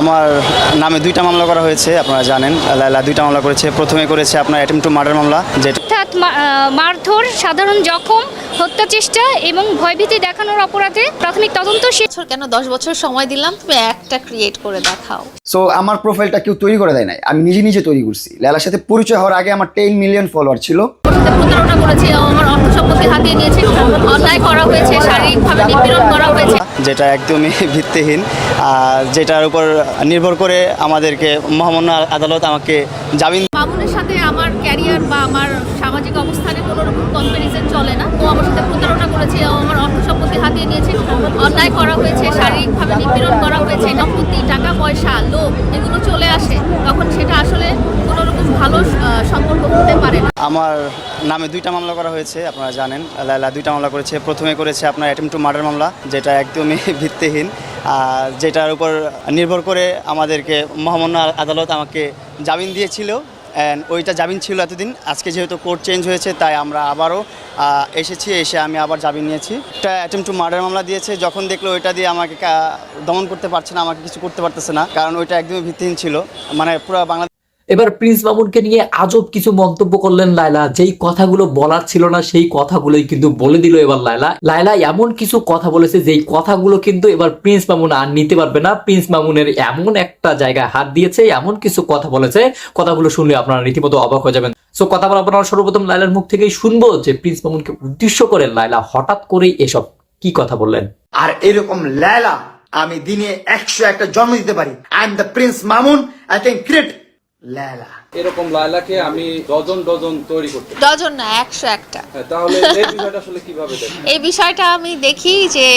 আমার নামে দুইটা মামলা করা হয়েছে আপনারা জানেন। লাইলা দুইটা মামলা করেছে। প্রথমে করেছে আপনার অ্যাটেম্প টু মার্ডার মামলা যেটা অর্থাৎ মারধর সাধারণ জখম হত্যা চেষ্টা এবং ভয়ভীতি দেখানোর অপরাধে প্রাথমিক তদন্ত শেষ কেন দশ বছর সময় দিলাম? তুমি একটা ক্রিয়েট করে দেখাও। সো আমার প্রোফাইলটা কেউ তৈরি করে দেয় নাই। আমি নিজে নিজে তৈরি করছি। লালার সাথে পরিচয় হওয়ার আগে আমার টেন মিলিয়ন ফলোয়ার ছিল। প্রতারণা করেছে আমার অর্থ সম্পত্তি হাতিয়ে নিয়েছে অন্যায় করা হয়েছে শারীরিকভাবে নিপীড়ন করা হয়েছে। যেটা একদমই ভিত্তিহীন, আর যেটার উপর নির্ভর করে আমাদেরকে মহামান্য আদালত আমাকে জামিন মামুনের সাথে আমার ক্যারিয়ার বা আমার সামাজিক অবস্থানে কোনো রকম কম্পারিজন চলে না। ও আমার সাথে প্রতারণা করেছে আমার অর্থ সম্পত্তি হাতিয়ে নিয়েছে, অন্যায় করা হয়েছে, শারীরিকভাবে নিপীড়ন করা হয়েছে, সম্পত্তি, টাকা পয়সা, লোভ, এগুলো চলে আসে। তখন সেটা আসলে কোনো রকম ভালো সম্পর্ক হতে পারে না। আমার নামে দুইটা মামলা করা হয়েছে, আপনারা জানেন। লাইলা দুইটা মামলা করেছে। প্রথমে করেছে আপনার অ্যাটেম্প টু মার্ডার মামলা, যেটা একদমই ভিত্তিহীন। আর যেটার উপর নির্ভর করে আমাদেরকে মহামান্য আদালত আমাকে জামিন দিয়েছিল। অ্যান্ড ওইটা জামিন ছিল এতদিন। আজকে যেহেতু কোর্ট চেঞ্জ হয়েছে, তাই আমরা আবারও এসেছি, এসে আমি আবার জামিন নিয়েছি। একটা অ্যাটেম্প টু মার্ডার মামলা দিয়েছে, যখন দেখল ওইটা দিয়ে আমাকে দমন করতে পারছে না, আমাকে কিছু করতে পারতেছে না, কারণ ওইটা একদমই ভিত্তিহীন ছিল। মানে পুরো বাংলা এবার প্রিন্স মামুনকে নিয়ে আজব কিছু মন্তব্য করলেন লায়লা। যেই কথাগুলো বলার ছিল না, সেই কথাগুলোই কিন্তু বলে দিল এবার লায়লা। লায়লা এমন কিছু কথা বলেছে, যেই কথাগুলো কিন্তু এবার প্রিন্স মামুন আর নিতে পারবে না। প্রিন্স মামুনের এমন একটা জায়গায় হাত দিয়েছে, এমন কিছু কথা বলেছে। কথাগুলো শুনলে আপনারা রীতিমতো অবাক হয়ে যাবেন। সো কথা বলা আপনারা সর্বপ্রথম লায়লার মুখ থেকেই শুনব যে প্রিন্স মামুনকে উদ্দেশ্য করে লায়লা হঠাৎ করেই এসব কি কথা বললেন। আর এরকম লায়লা আমি দিনে একশো একটা জন্ম দিতে পারি। I am the prince Mamun I can create Laila এরকম লায়লাকে আমি ডজন ডজন তৈরি করতে ডজন না একশো একটা। হ্যাঁ, তাহলে এই বিষয়টা আসলে কীভাবে দেখেন? এই বিষয়টা আমি দেখি যে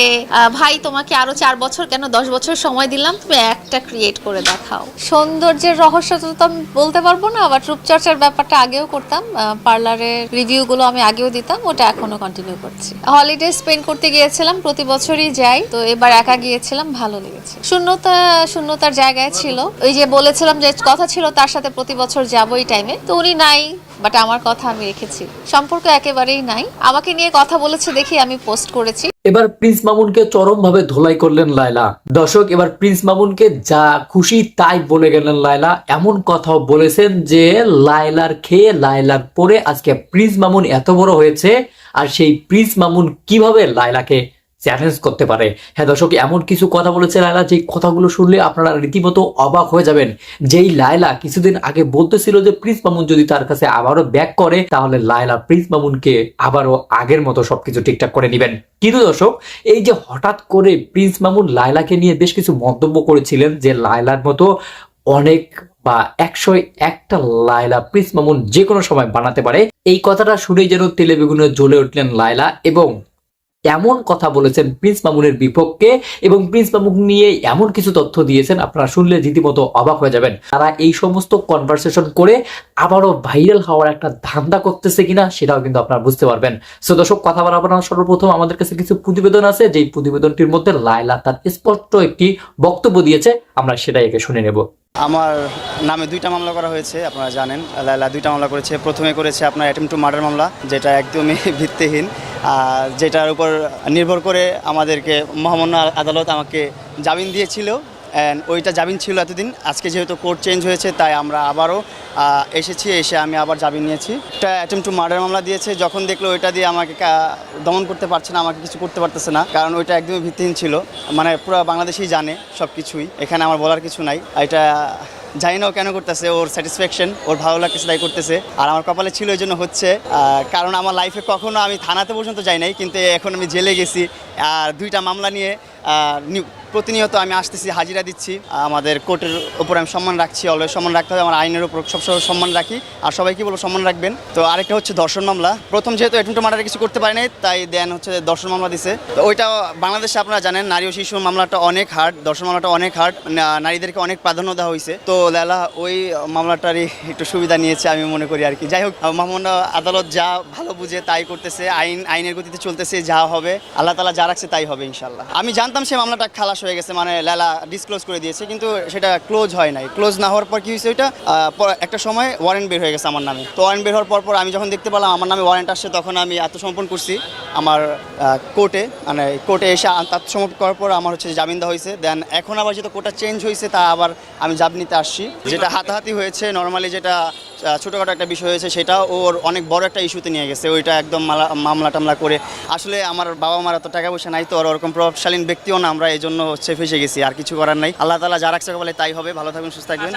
ভাই তোমাকে আরও চার বছর কেন দশ বছর সময় দিলাম তুমি একটা ক্রিয়েট করে দেখাও। সৌন্দর্যের রহস্য তো আমি বলতে পারব না আবার রূপচর্চার ব্যাপারটা আগেও করতাম পার্লারের রিভিউ গুলো আমি আগেও দিতাম ওটা এখনও কন্টিনিউ করছি। হলিডে স্পেন্ড করতে গিয়েছিলাম প্রতি বছরই যাই তো এবার একা গিয়েছিলাম ভালো লেগেছে। শূন্যতা শূন্যতার জায়গায় ছিল। ওই যে বলেছিলাম যে কথা ছিল তার সাথে প্রতি বছর যাব এই টাইমে তো উনি নাই বাট আমার কথা আমি রেখেছি। সম্পর্ক একেবারেই নাই। আমাকে নিয়ে কথা বলেছে দেখি আমি পোস্ট করেছি। এবার প্রিন্স মামুনকে চরম ভাবে ধোলাই করলেন লায়লা। দর্শক, এবার প্রিন্স মামুনকে যা খুশি তাই বলে গেলেন লায়লা। এমন কথাও বলেছেন যে, লায়লার খেয়ে লায়লার পরে আজকে প্রিন্স মামুন এত বড় হয়েছে, আর সেই প্রিন্স মামুন কীভাবে লায়লাকে চ্যালেঞ্জ করতে পারে। হ্যাঁ দর্শক, এমন কিছু কথা বলেছে লায়লা যে কথাগুলো শুনলে আপনারা রীতিমতো অবাক হয়ে যাবেন। যেই লায়লা কিছুদিন আগে বলতেছিল যে প্রিন্স মামুন যদি তার কাছে আবারও ব্যাক করে, তাহলে লায়লা প্রিন্স মামুনকে আবারও আগের মতো সবকিছু ঠিকঠাক করে নেবেন। কিন্তু দর্শক, এই যে হঠাৎ করে প্রিন্স মামুন লায়লাকে নিয়ে বেশ কিছু মন্তব্য করেছিলেন যে লায়লার মতো অনেক বা একশো একটা লায়লা প্রিন্স মামুন যে কোনো সময় বানাতে পারে, এই কথাটা শুনেই যেন তেলে বেগুনে জ্বলে উঠলেন লায়লা এবং এমন কথা বলেছেন প্রিন্স মামুনের বিপক্ষে এবং প্রিন্স মামুন নিয়ে এমন কিছু তথ্য দিয়েছেন, আপনারা শুনলে রীতিমতো অবাক হয়ে যাবেন। তারা এই সমস্ত কনভারসেশন করে আবারও ভাইরাল হওয়ার একটা ধান্দা করতেছে কিনা সেটাও কিন্তু আপনারা বুঝতে পারবেন। সো দর্শক, কথা বলা আপনারা সর্বপ্রথম আমাদের কাছে কিছু প্রতিবেদন আছে, যেই প্রতিবেদনটির মধ্যে লায়লা তার স্পষ্ট একটি বক্তব্য দিয়েছে, আমরা সেটাই একে শুনে নেব। আমার নামে দুইটা মামলা করা হয়েছে, আপনারা জানেন। লাইলা দুইটা মামলা করেছে। প্রথমে করেছে আপনার অ্যাটেম্প টু মার্ডার মামলা, যেটা একদমই ভিত্তিহীন। যেটার উপর নির্ভর করে আমাদেরকে মহামান্য আদালত আমাকে জামিন দিয়েছিল। অ্যান্ড ওইটা জামিন ছিল এতদিন। আজকে যেহেতু কোর্ট চেঞ্জ হয়েছে, তাই আমরা আবারও এসেছি, এসে আমি আবার জামিন নিয়েছি। একটা অ্যাটেম্প টু মার্ডার মামলা দিয়েছে। যখন দেখল ওইটা দিয়ে আমাকে দমন করতে পারছে না, আমাকে কিছু করতে পারতেছে না, কারণ ওইটা একদমই ভিত্তিহীন ছিল। মানে পুরো বাংলাদেশেই জানে সব কিছুই এখানে আমার বলার কিছু নাই। এটা জানি না ও কেন করতেছে, ওর স্যাটিসফ্যাকশন ওর ভালো লাগতেছে, তাই করতেছে। আর আমার কপালে ছিল এই জন্য হচ্ছে কারণ আমার লাইফে কখনো আমি থানাতে পর্যন্ত যাই নাই, কিন্তু এখন আমি জেলে গেছি, আর দুইটা মামলা নিয়ে প্রতিনিয়ত আমি আসতেছি, হাজিরা দিচ্ছি। আমাদের কোর্টের উপর আমি সম্মান রাখছি অলওয়েজ সম্মান রাখতে হবে, আমার আইনের উপর সবসময় সম্মান রাখি। আর সবাইকে বলব, সম্মান রাখবেন। তো আরেকটা হচ্ছে দর্শন মামলা। প্রথম যেহেতু এটুমটো মার্ডারে কিছু করতে পারে নাই তাই দেন হচ্ছে দর্শন মামলা দিছে। তো ওইটা বাংলাদেশে আপনারা জানেন, নারী ও শিশু মামলাটা অনেক হার্ড দর্শন মামলাটা অনেক হার্ড নারীদেরকে অনেক প্রাধান্য দেওয়া হয়েছে। তো লালা, ওই মামলাটারই একটু সুবিধা নিয়েছে আমি মনে করি আর কি। যাই হোক মামলা আদালত যা ভালো বুঝে তাই করতেছে, আইন, আইনের গতিতে চলতেছে, যা হবে, আল্লাহ তালা যা রাখছে তাই হবে ইনশাল্লাহ আমি জানতাম সে মামলাটা খালাস হয়ে গেছে মানে লালা ডিসক্লোজ করে দিয়েছে কিন্তু সেটা ক্লোজ হয় নাই। ক্লোজ না হওয়ার পর কি হয়েছে ওইটা? একটা সময় ওয়ারেন্ট বের হয়ে গেছে আমার নামে। তো ওয়ারেন্ট বের হওয়ার পর পর আমি যখন দেখতে পেলাম আমার নামে ওয়ারেন্ট আসছে তখন আমি আত্মসমর্পণ করছি আমার কোর্টে মানে কোর্টে এসে আত্মসমর্পণ করার পর আমার হচ্ছে জামিন দেওয়া হয়েছে। দেন এখন আবার যেহেতু কোর্টটা চেঞ্জ হয়েছে তা আবার আমি জামিন নিতে আসছি। যেটা হাতাহাতি হয়েছে নর্মালি যেটা ছোটোখাটো একটা বিষয় হয়েছে সেটা ওর অনেক বড় একটা ইস্যুতে নিয়ে গেছে ওইটা একদম মালা- মামলা টামলা করে। আসলে আমার বাবা মার এত টাকা পয়সা নাই তো আর ওরকম প্রভাবশালীন ব্যক্তিও না আমরা এই জন্য হচ্ছে ফেসে গেছি আর কিছু করার নাই। আল্লাহ তালা যা রাখছে বলে তাই হবে ভালো থাকবেন সুস্থ থাকবেন।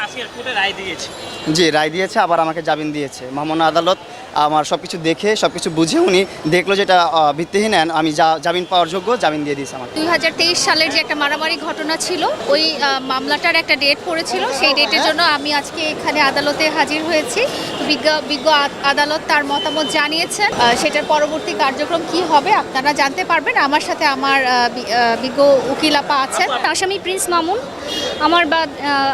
জি রায় দিয়েছে আবার আমাকে জামিন দিয়েছে। মামনা আদালত আমার সব কিছু দেখে সব কিছু বুঝে উনি দেখল যেটা ভিত্তিহীন আমি যা জামিন পাওয়ার যোগ্য জামিন দিয়ে দিয়েছে আমাকে। দুই হাজার তেইশ সালের যে একটা মারামারি ঘটনা ছিল ওই মামলাটার একটা ডেট পড়েছিল সেই ডেটের জন্য আমি আজকে এখানে আদালতে হাজির হয়েছি। তো বিজ্ঞ বিজ্ঞ আদালত তার মতামত জানিয়েছেন। সেটার পরবর্তী কার্যক্রম কি হবে আপনারা জানতে পারবেন। আমার সাথে আমার বিজ্ঞ উকিল আপা আছেন। আসামি প্রিন্স মামুন। আমার বা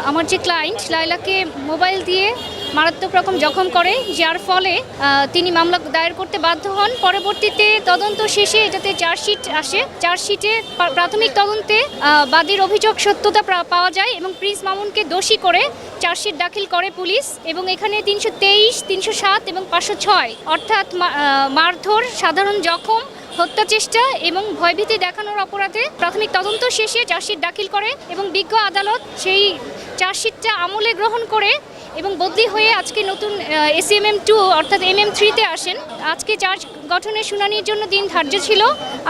আমার যে ক্লায়েন্ট লাইলাকে মোবাইল দিয়ে মারাত্মক রকম জখম করে, যার ফলে তিনি মামলা দায়ের করতে বাধ্য হন। পরবর্তীতে তদন্ত শেষে এটাতে চার্জশিট আসে। চার্জশিটে প্রাথমিক তদন্তে বাদীর অভিযোগ সত্যতা পাওয়া যায় এবং প্রিন্স মামুনকে দোষী করে চার্জশিট দাখিল করে পুলিশ এবং এখানে তিনশো তেইশ, তিনশো সাত এবং পাঁচশো ছয়। অর্থাৎ মারধর, সাধারণ জখম, হত্যা চেষ্টা এবং ভয়ভীতি দেখানোর অপরাধে প্রাথমিক তদন্ত শেষে চার্জশিট দাখিল করে এবং বিজ্ঞ আদালত সেই চার্জশিটটা আমলে গ্রহণ করে এবং বদলি হয়ে আজকে নতুন এসি এম এম টু অর্থাৎ এম এম থ্রিতে আসেন। আজকে চার্জ গঠনের শুনানির জন্য দিন ধার্য ছিল।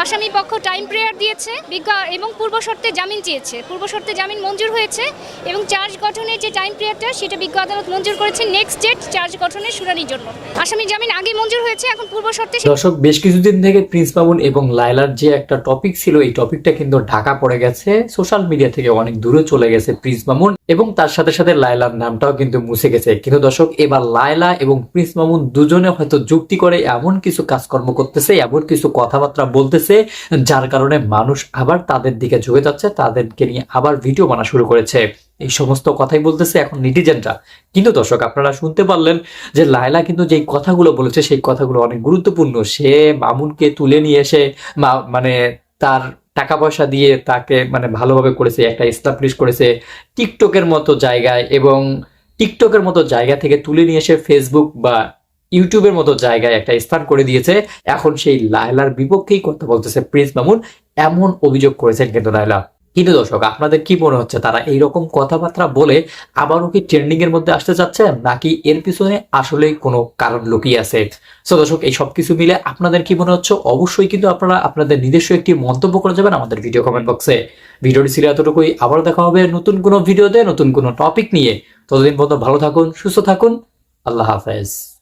আসামি পক্ষ টাইম প্রেয়ার দিয়েছে, বিজ্ঞ এবং পূর্ব শর্তে জামিন চেয়েছে। পূর্ব শর্তে জামিন মঞ্জুর হয়েছে এবং চার্জ গঠনের যে টাইম প্রেয়ারটা, সেটা বিজ্ঞ আদালত মঞ্জুর করেছে নেক্সট ডেট চার্জ গঠনের শুনানির জন্য। আসামি জামিন আগে মঞ্জুর হয়েছে, এখন পূর্ব শর্তে দর্শক, বেশ কিছুদিন থেকে প্রিন্স মামুন এবং লাইলার যে একটা টপিক ছিল, এই টপিকটা কিন্তু ঢাকা পড়ে গেছে। সোশ্যাল মিডিয়া থেকে অনেক দূরে চলে গেছে প্রিন্স মামুন এবং তার সাথে সাথে লাইলার নামটাও কিন্তু মুছে গেছে। কিন্তু দর্শক, এবার লাইলা এবং প্রিন্স মামুন দুজনে হয়তো যুক্তি করে এমন কিছু কাজকর্ম করতেছে, এমন কিছু কথাবার্তা বলতেছে, যার কারণে মানুষ আবার তাদের দিকে ঝুঁকে যাচ্ছে, তাদেরকে নিয়ে আবার ভিডিও বানা শুরু করেছে। এই সমস্ত কথাই বলতেছে এখন নিটিজেনরা। কিন্তু দর্শক, আপনারা শুনতে পারলেন যে লায়লা কিন্তু যেই কথাগুলো বলেছে, সেই কথাগুলো অনেক গুরুত্বপূর্ণ। সে মামুনকে তুলে নিয়ে এসে মানে তার টাকা পয়সা দিয়ে তাকে মানে ভালোভাবে করেছে, একটা এস্টাবলিশ করেছে টিকটকের মতো জায়গায় এবং টিকটকের মতো জায়গা থেকে তুলে নিয়ে এসে ফেসবুক বা ইউটিউবের মতো জায়গায় একটা স্থান করে দিয়েছে। এখন সেই লায়লার বিপক্ষেই কথা বলতেছে প্রিন্স মামুন। এমন অভিযোগ করেছেন কিন্তু লায়লা। কিন্তু দর্শক, আপনাদের কি মনে হচ্ছে? তারা এইরকম কথাবার্তা বলে আবারও কি ট্রেন্ডিং এর মধ্যে আসতে চাচ্ছে? নাকি এর পিছনে আসলেই কোনো কারণ লুকিয়ে আছে? সো দর্শক, এই সব কিছু মিলে আপনাদের কি মনে হচ্ছে? অবশ্যই কিন্তু আপনারা আপনাদের নিজস্ব একটি মন্তব্য করে যাবেন আমাদের ভিডিও কমেন্ট বক্সে ভিডিওটি ছিল এতটুকুই। আবারও দেখা হবে নতুন কোনো ভিডিওতে নতুন কোনো টপিক নিয়ে। ততদিন পর্যন্ত ভালো থাকুন, সুস্থ থাকুন। আল্লাহ হাফেজ।